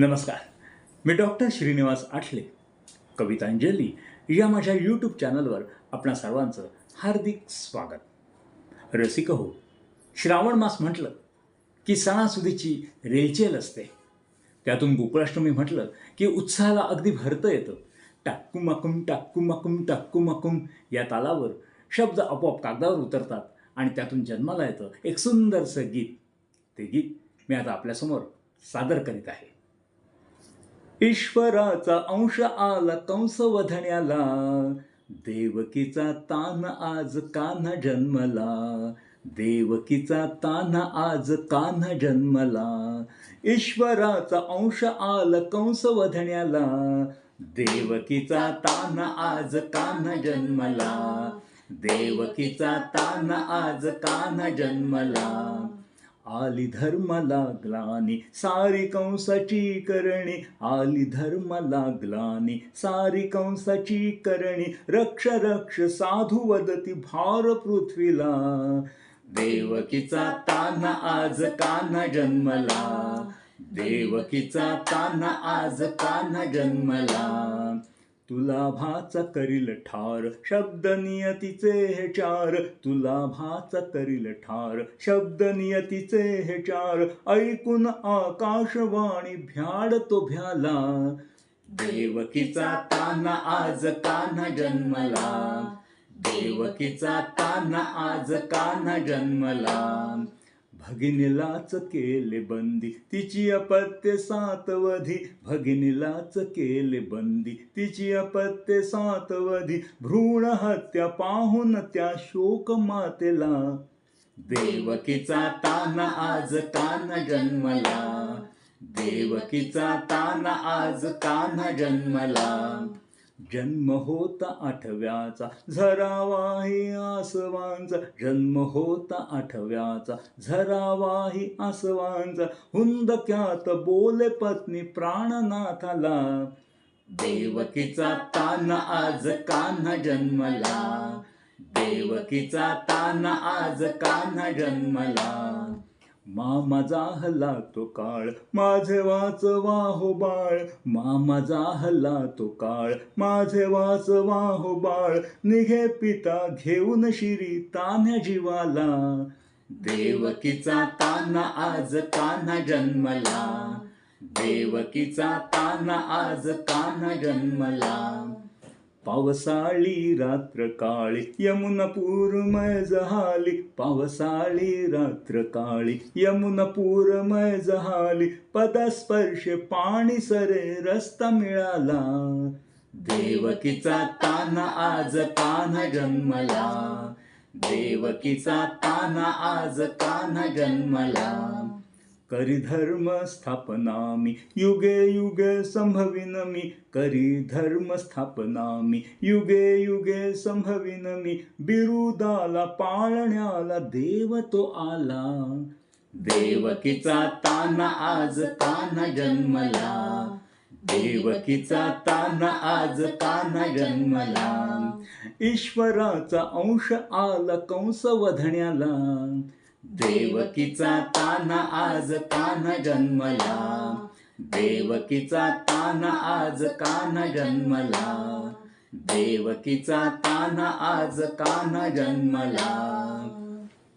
नमस्कार. मी डॉक्टर श्रीनिवास आठले. कवितांजली या माझ्या यूट्यूब चॅनलवर आपणा सर्वांचं हार्दिक स्वागत. रसिक हो श्रावण मास म्हटलं की सणासुदीची रेलचेल असते. त्यातून गोकुळाष्टमी म्हटलं की उत्साहाला अगदी भरतं येतं. टाकू माकुम टाकू माकुम टाकू माकुम या तालावर शब्द आपोआप कागदावर उतरतात आणि त्यातून जन्माला येतं एक सुंदरसं गीत. ते गीत मी आता आपल्यासमोर सादर करीत आहे. ईश्वराचा अंश आला कंस वधण्याला देवकीचा तान आज कान्हा जन्मला. देवकीचा तान आज कान्हा जन्मला. ईश्वराचा अंश आला कंस वधण्याला देवकीचा तान आज कान्हा जन्मला. देवकीचा तान आज कान्हा जन्मला. आली धर्म लागलानी सारी कंसाची करणी. आली धर्म लागलानी सारी कंसाची करणी. रक्ष रक्ष साधू वदती भार पृथ्वीला. देवकीचा तान आज कान्हा जन्मला. देवकीचा तान आज कान्हा जन्मला. तुला भाच करील ठार शब्द नियतीचे हे चार. तुला भाच करील ठार शब्द नियतीचे हे चार. ऐकून आकाशवाणी भ्याड तो भ्याला. देवकीचा ताना आज कान्हा जन्मला. देवकीचा ताना आज कान्हा जन्मला. भगिनीलाच केले बंदी. तिची अपत्य सातवधी. भगिनीलाच केले बंदी. तिची अपत्य सातवधी. भ्रूण हत्या पाहून त्या शोक मातेला देवकीचा ताना आज कान जन्मला. देवकीचा ताना आज कान जन्मला. जन्म होता आठव्याचा झरावाही आसवांचा. जन्म होता आठव्याचा झरावाही आसवांचा. हुंदक्यात बोले पत्नी प्राणनाथाला. देवकीचा तान आज कान्हा जन्मला. देवकीचा तान आज कान्हा जन्मला. मामा हल्ला तो काळ माझे वाचवा हो बाळ. मामा हल्ला तो काळ माझे वाचवा हो बाळ. निघे पिता घेऊन शिरी तान्या जीवाला. देवकीचा ताना आज कान्हा जन्मला. देवकीचा ताना आज कान्हा जन्मला. पावसाळी रात्र काळी यमुनपूरमय जहाली. पावसाळी रात्र काळी यमुनपूरमय जहाली. पदस्पर्श पाणी सरे रस्ता मिळाला. देवकीचा ताना आज कान्हा जन्मला. देवकीचा ताना आज कान्हा जन्मला. करी धर्म स्थापनामी युगे युगे संभविन मी करी धर्म स्थापनामी युगे युगे संभविन मी बिरुदाला पाळण्याला देव तो आला। देवकीचा ताना आज ताना जन्मला। देवकीचा ताना आज ताना जन्मला। ईश्वराचा अंश आला कंस वधण्याला। देवकीचा ताना आज कान्हा जन्मला. देवकीचा ताना आज कान्हा जन्मला. देवकीचा ताना आज कान्हा जन्मला.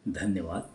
धन्यवाद.